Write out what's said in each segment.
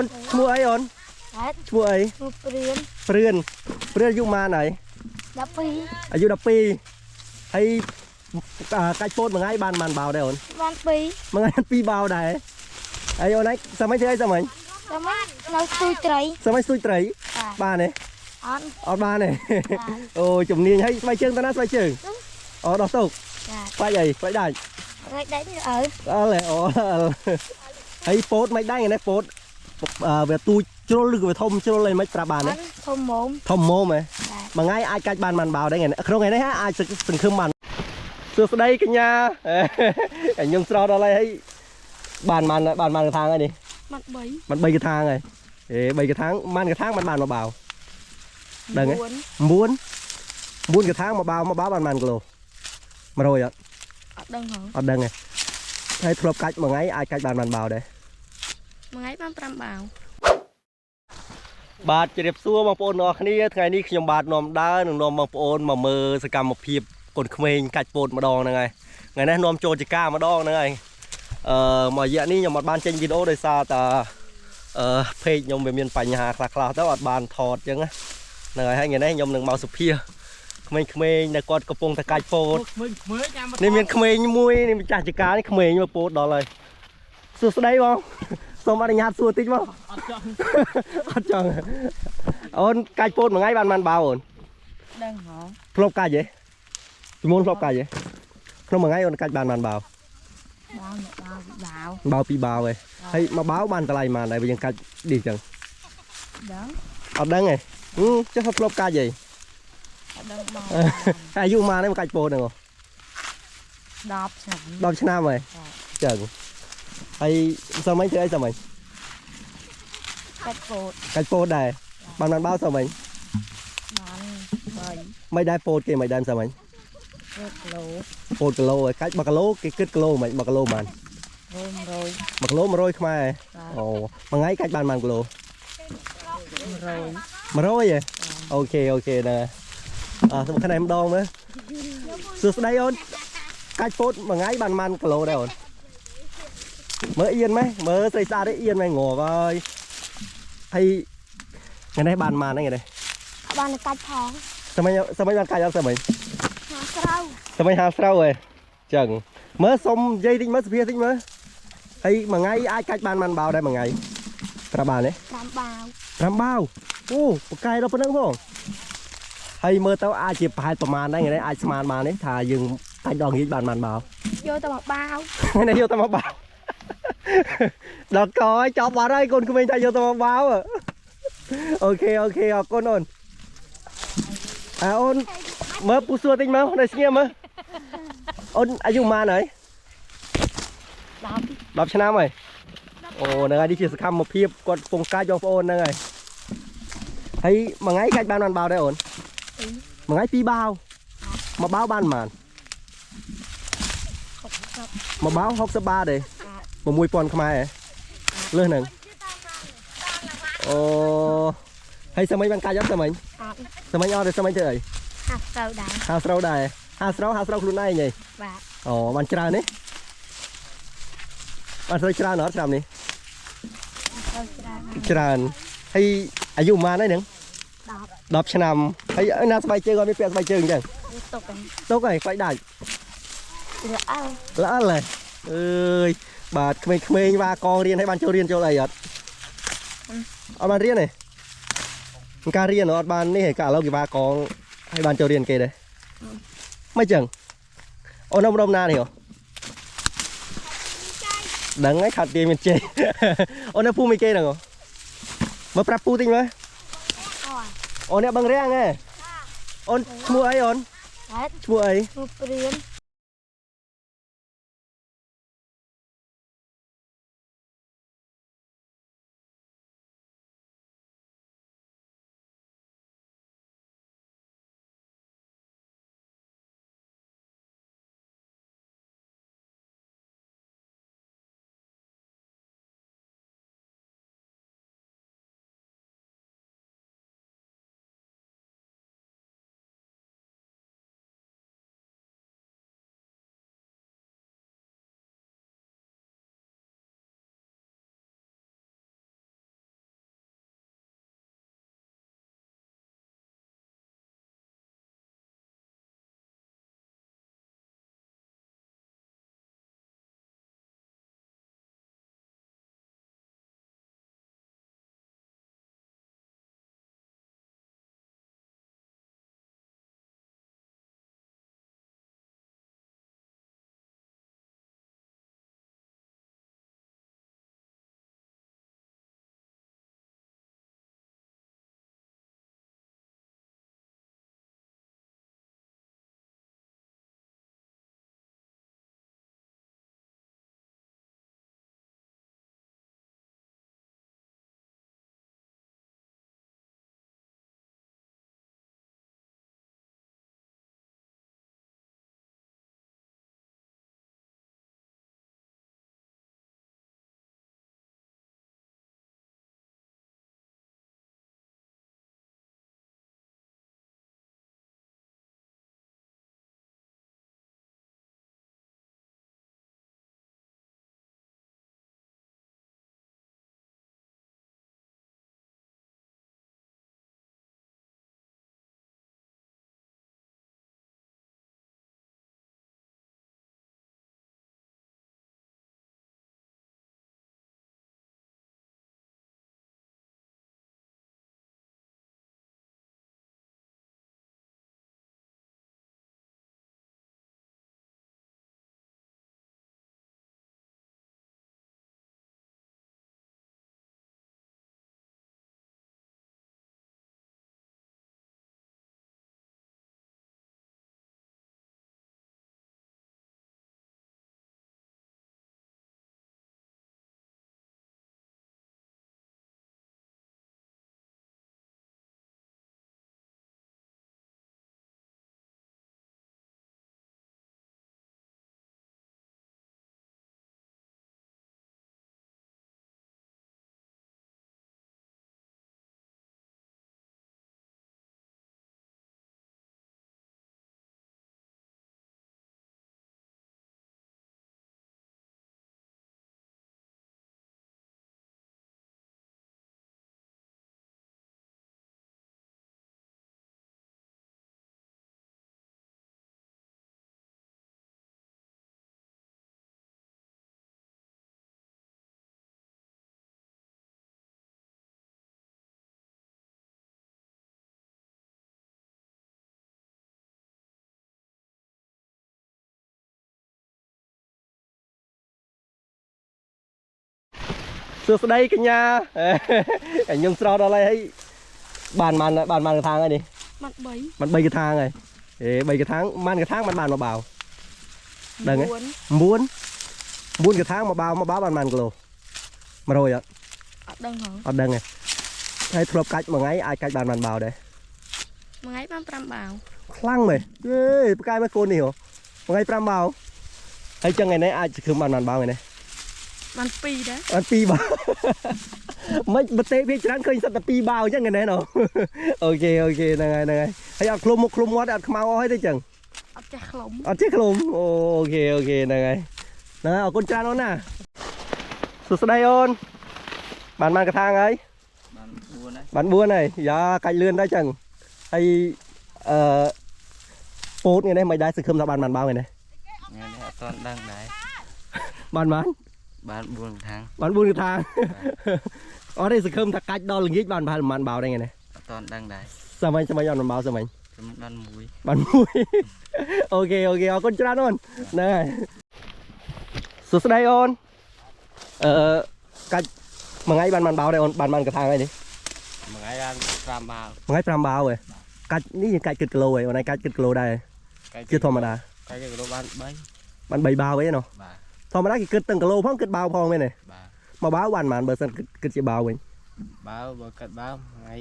អូនឈ្មោះអីអូនហេតុឈ្មោះអីមកព្រៀនព្រឿនព្រឿនអាយុប៉ុន្មានហើយ12អាយុ12ហើយអាកាច់ពោតមួយថ្ងៃបានប៉ុន្មានបោដែរអូនបាន2មួយថ្ងៃពីរបោដែរហើយអូនឯងសម័យធ្វើអីសម័យតែមកនៅស្ទួយត្រីសម័យស្ទួយត្រីបាទបានទេអត់អត់បានទេបាទអូជំនាញហើយស្បែកជើងតាណាស្បែកជើងអូដោះទុកបាទស្បែកអីស្បែកដាច់រែកដេញអើអល់ហ៎អូអល់ហើយពោតមិនដែរណាពោតអឺ វាទូចជ្រុលឬក៏វាធំជ្រុលអីមិនប្រាប់បានអទេត់ធំមុំធំមុំហ៎បាទមួយថ្ងៃអាចកាច់បានបានបោដែរថ្ងៃនេះក្នុងថ្ងៃនេះហ่าអាចសង្ឃឹមបានសួស្តីកញ្ញាអេខ្ញុំស្រោតដល់ហើយបានបានបានបានកថាងហើយនេះបាត់3បាន3កថាងហើយអេ3កថាងបានកថាងបានបានមកបោដឹងហ៎4 9 9កថាងមកបោមកបោបានបានគីឡូ100អត់អត់ដឹងហងអត់ដឹងទេហើយធ្លាប់កាច់មួយថ្ងៃអាចកាច់បានបានបោដែរ មួយថ្ងៃបាន5បាវ បាទជម្រាបសួរបងប្អូនទាំងអស់គ្នាថ្ងៃនេះខ្ញុំបាទនាំដើរនឹងនាំបងប្អូនមកមើលសកម្មភាពកូនក្មេងកាច់ពោតម្ដងហ្នឹងហើយថ្ងៃនេះនាំចូលចការម្ដងហ្នឹងហើយអឺមួយរយៈនេះខ្ញុំអត់បានចេញវីដេអូដោយសារតែអឺเพจខ្ញុំវាមានបញ្ហាខ្លះៗទៅអត់បានថតអញ្ចឹងណាហ្នឹងហើយហើយថ្ងៃនេះខ្ញុំនឹងមកសុភាក្មេងៗដែលគាត់កំពុងតែកាច់ពោត ក្មេងក្មេងចាំមក នេះមានក្មេងមួយនេះម្ចាស់ចការនេះក្មេងមកពោតដល់ហើយសួស្ដីបង សូមអនុញ្ញាតសួរតិចបងអត់ចង់អត់ចង់អូនកាច់ពោតមួយថ្ងៃបានបានបោអូនដឹងហងធ្លាប់កាច់ទេពីមុនធ្លាប់កាច់ទេក្នុងមួយថ្ងៃអូនកាច់បានបានបោបាវបាវបាវបោពីរបោឯងហើយមកបោបានតម្លៃប៉ុន្មានដែរវាយើងកាច់ឌីចឹងដឹងអត់ដឹងទេហឹមចុះធ្លាប់កាច់ហីអត់ដឹងមកអាយុប៉ុន្មានហើយមកកាច់ពោតហ្នឹង10ឆ្នាំ10ឆ្នាំហើយចឹង ហើយសមមិញធ្វើអីសមមិញកាច់ពោតកាច់ពោតដែរបានបានបោសមមិញបាន3មិនដែរពោតគេមិនដែរសមមិញគីឡូពោតគីឡូឯងកាច់1គីឡូគេគិតគីឡូមិន1គីឡូបាន100 1គីឡូ100ខ្មែរអូមួយថ្ងៃកាច់បានប៉ុន្មានគីឡូ100 100ហ៎អូខេអូខេដែរអើសុំខ្នែម្ដងមើលសួស្ដីអូនកាច់ពោតមួយថ្ងៃបានប៉ុន្មានគីឡូដែរអូន មើលអៀនម៉េះមើលស្រីស្អាតទេអៀនម៉េះងាប់ហើយហើយថ្ងៃនេះបានប៉ុន្មានហ្នឹងថ្ងៃនេះបានកាច់ផងសម័យសម័យបានកាច់អត់សម័យហាស្រូវសម័យហាលស្រូវហ៎ចឹងមើលសុំនិយាយតិចមើលសុភាតិចមើលហើយមួយថ្ងៃអាចកាច់បានប៉ុន្មានបោដែរមួយថ្ងៃប្រាប់បានទេ5បាវ5បាវអូបកកាយដល់ប៉ុណ្្នឹងផងហើយមើលទៅអាចជាប្រហែលប្រមាណដែរថ្ងៃនេះអាចស្មានបានទេថាយើងកាច់ដងងាយបានបានបាវយកទៅមកបាវថ្ងៃនេះយកទៅមកបាវ ដល់កហើយចប់បាត់ហើយកូនក្មេងថាយកទៅមកបាវអូខេអូខេអរគុណអូនអើអូនមើលពូសួរតិចមើលនៅស្ងៀមមើលអូនអាយុប៉ុន្មានហើយ10 10ឆ្នាំហើយអូហ្នឹងហើយនេះជាសកម្មភាពគាត់កំពុងកាច់បងប្អូនហ្នឹងហើយហើយមួយថ្ងៃកាច់បានបានបាវដែរអូនមួយថ្ងៃពីរបាវមួយបាវបានប៉ុន្មានមួយបាវ60បាតទេ 6000ខ្មែរហ៎លើសហ្នឹងអូហើយសម័យបានកាច់អត់សម័យអត់សម័យអត់ទេសម័យធ្វើអីហាស្រូវដែរហាស្រូវដែរហាស្រូវហាស្រូវខ្លួនឯងហីបាទអូបានច្រើនទេបានស្រូវច្រើនអត់ឆ្នាំនេះត្រូវច្រើនច្រើនហើយអាយុប៉ុន្មានហើយហ្នឹង10 10ឆ្នាំហើយឲ្យណាស្បែកជើងអត់មានពាក់ស្បែកជើងអញ្ចឹងវាទុកហ្នឹងទុកហើយស្បែកដាច់លអល់ល្អិលហ៎អើយ បាទក្មេងៗវ៉ាកងរៀនឲ្យបានចូលរៀនចូលអីអត់អត់បានរៀនទេការរៀនអត់បាននេះឯងកាលឥឡូវគេវ៉ាកងឲ្យបានចូលរៀនគេដែរមិនចឹងអូននៅម្ដុំណានេះហ៎ដឹងហើយខាត់ទាញមានជ័យអូននៅពូមិនគេហ្នឹងហ៎មើលប្រាប់ពូតិចមើលអត់អូនអ្នកបឹងរាំងហ៎អូនឈ្មោះអីអូនហេតុឈ្មោះអីមកព្រៀន សួស្តីកញ្ញាអេខ្ញុំស្រោតដល់ហើយបានបានបានបានកថាងហើយនេះ mặt bảy มัน3កថាងហើយអេ3កថាងបានកថាងបានបានមកបាវដឹងហ៎ bốn 9 9កថាងមកបាវមកបាវបានបានគីឡូ100អត់ ở đằng hả អត់ដឹងទេហើយធ្លាប់កាច់មួយថ្ងៃអាចកាច់បានបានបាវដែរ mà ngay ban pram bảo ខ្លាំងមែនយេប្រកាយមកកូននេះហ៎មួយថ្ងៃ5បាវហើយចឹងថ្ងៃនេះអាចសង្ឃឹមបានបានបាវថ្ងៃនេះ ban pi đấy អត់2បាវមិនបតេវាច្រើនឃើញសិតតែ2បាវអញ្ចឹងថ្ងៃនេះណូអូខេអូខេហ្នឹងហើយហ្នឹងហើយហើយអត់ឃ្លុំមុខឃ្លុំមាត់អត់ខ្មៅអស់ហើយទេចឹង ở cha khổng អត់ចេះខ្លុំអូអូខេអូខេហ្នឹងហើយហ្នឹងហើយអរគុណច្រើនអូនណាសួស្តីអូនបានបានកថាងហើយបាន4ហើយបាន4ហើយយ៉ាកាច់លឿនដែរចឹងហើយអឺពោតថ្ងៃនេះមិនដែរសង្ឃឹមថាបានបានបាវថ្ងៃនេះថ្ងៃនេះអត់ទាន់ដឹងដែរបានបាន បាន4ខាងបាន4កថាងអត់ទេសង្ឃឹមថាកាច់ដល់ល្ងាចបានប្រហែលប្រហែលបាវដែរថ្ងៃនេះអត់ទាន់ដឹងដែរសាមញ្ញសាមញ្ញអត់បានបាវសាមញ្ញខ្ញុំបានមួយបានមួយអូខេអូខេអរគុណច្រើនអូនហ្នឹងហើយសួស្តីអូនអឺកាច់មួយថ្ងៃបានបានបាវដែរអូនបានបានកថាងហើយនេះមួយថ្ងៃបាន5បាវមួយថ្ងៃ5បាវហ៎កាច់នេះយើងកាច់គិតគីឡូហ៎អូនឯងកាច់គិតគីឡូដែរកាយជាធម្មតាកាយគីឡូបាន3បាន3បាវឯណោះបាទ ធម្មតាគេគិតទាំងគីឡូផងគិតបាវផងមែនទេបាទមួយបាវបានប៉ុន្មានបើសិនគិតគិតជាបាវវិញបាវបើកាត់បាវថ្ងៃ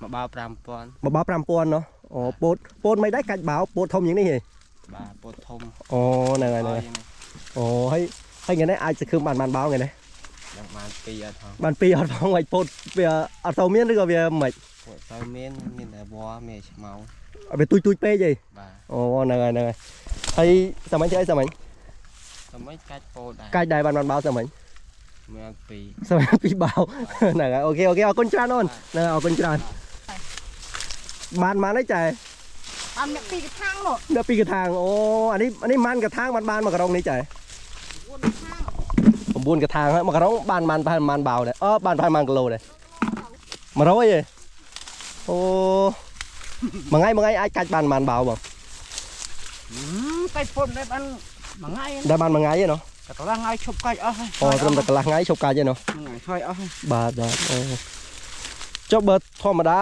មួយបាវ5000មួយបាវ5000ណោះអូពោតពោតមិនដែរកាច់បាវពោតធំយ៉ាងនេះហ៎បាទពោតធំអូហ្នឹងហើយហ្នឹងហើយហើយអូហើយហើយថ្ងៃនេះអាចសង្ឃឹមបានបានបាវថ្ងៃនេះយ៉ាងបាន2អត់ផងបានពីរអត់ផងមិនពោតវាអត់ទៅមានឬក៏វាមិនពួកទៅមានមានតែវល្លិមានឆ្មៅវាទូចទូចពេកហីបាទអូហ្នឹងហើយហ្នឹងហើយហើយសាមញ្ញធ្វើអីសាមញ្ញ តែមិនកាច់ពោតដែរកាច់ដែរបានបានបាវសាមញ្ញមាន2សាមញ្ញពីរបាវហ្នឹងហើយអូខេអូខេអរគុណច្រើនអូនហ្នឹងហើយអរគុណច្រើនបានបានអីចែ ăn miệng pi cái thang rồi នៅពីកថាងអូអានេះអានេះម៉ានកថាងបានបានមកក្រុងនេះចែ buồn thang 9កថាងហើយមកក្រុងបានបានប្រហែលប្រហែលបាវដែរអឺបានប្រហែលប្រហែលគីឡូដែរ100ហ៎អូមួយថ្ងៃមួយថ្ងៃអាចកាច់បានប្រហែលបាវបងកាច់ពុនដែរបាន មួយថ្ងៃដែលបានមួយថ្ងៃទេណោះតែកន្លះថ្ងៃឈប់កាច់អស់ហើយអូត្រឹមតែកន្លះថ្ងៃឈប់កាច់ទេណោះថ្ងៃឆ្លើយអស់ហើយបាទបាទអូចុះបើធម្មតា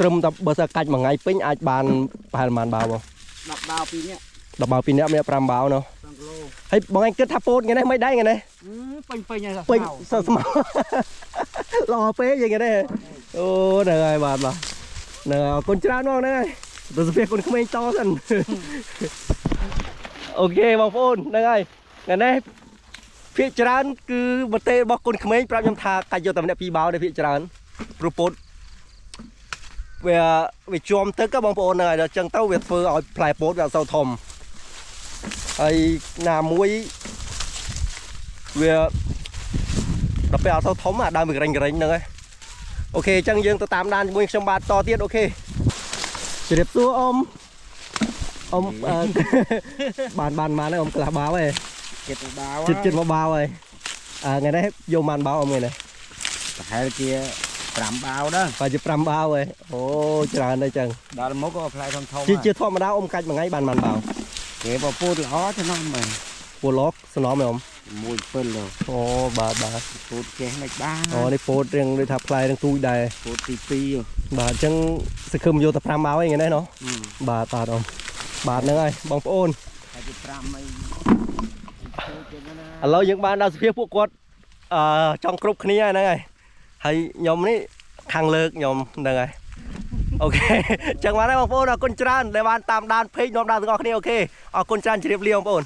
ត្រឹមតែបើសិនកាច់មួយថ្ងៃពេញអាចបានប្រហែលប្រហែលបាវបង10បាវពីរនាក់ដល់បាវពីរនាក់មាន5បាវណោះ5គីឡូហើយបងឯងគិតថាពោតថ្ងៃនេះមិនដែរថ្ងៃនេះពេញពេញហើយពេញសើស្មៅល្អពេកយ៉ាងនេះអូហ្នឹងហើយបាទបាទហ្នឹងហើយអរគុណច្រើនបងហ្នឹងហើយទៅសុភាគុណក្មេងតសិន អូខេបងប្អូនហ្នឹងហើយថ្ងៃនេះភាកច្រើនគឺប្រទេសរបស់គុណក្មេងប្រាប់ខ្ញុំថាកាច់យកតែម្នាក់ពីរបាវដែរភាកច្រើនព្រោះពោតវាវាជាប់ទឹកហ៎បងប្អូនហ្នឹងហើយដល់អញ្ចឹងទៅវាធ្វើឲ្យផ្លែពោតវាអត់សូវធំហើយណាមួយវាដល់ពេលអត់សូវធំអាដើមវាក្រេងក្រេងហ្នឹងហើយអូខេអញ្ចឹងយើងទៅតាមដានជាមួយខ្ញុំបាទតទៀតអូខេជម្រាបសួរអ៊ំ អ៊ំអឺបានបានបានហើយអ៊ំខ្លះបាវហើយចិត្តបាវចិត្តចិត្តមកបាវហើយអើថ្ងៃនេះយកបានបាវអ៊ំថ្ងៃនេះប្រហែលជា5បាវដែរបើជា5បាវហើយអូច្រើនដែរចឹងដល់មុខក៏ផ្លែធំធំជាជាធម្មតាអ៊ំកាច់មួយថ្ងៃបានបានបាវគេបពូតល្អទៅនោះមែនពូឡកសំណមអ៊ំមួយពិលអូបាទបាទពូតចេះមិនបានអូនេះពោតរៀងដូចថាផ្លែរៀងទូចដែរពូតទី2បាទអញ្ចឹងសង្ឃឹមយកតែ5បាវឯងថ្ងៃនេះណោះបាទបាទអ៊ំ បាទហ្នឹងហើយបងប្អូនហើយទី5អីចូលចេញណាឥឡូវយើងបានដល់សភាពួកគាត់អឺចង់គ្រប់គ្នាហ្នឹងហើយហើយខ្ញុំនេះខាងលើកខ្ញុំហ្នឹងហើយអូខេអញ្ចឹងបានហើយបងប្អូនអរគុណច្រើនដែលបានតាមដានពេកនាំដានទាំងអស់គ្នាអូខេអរគុណច្រើនជម្រាបលាបងប្អូន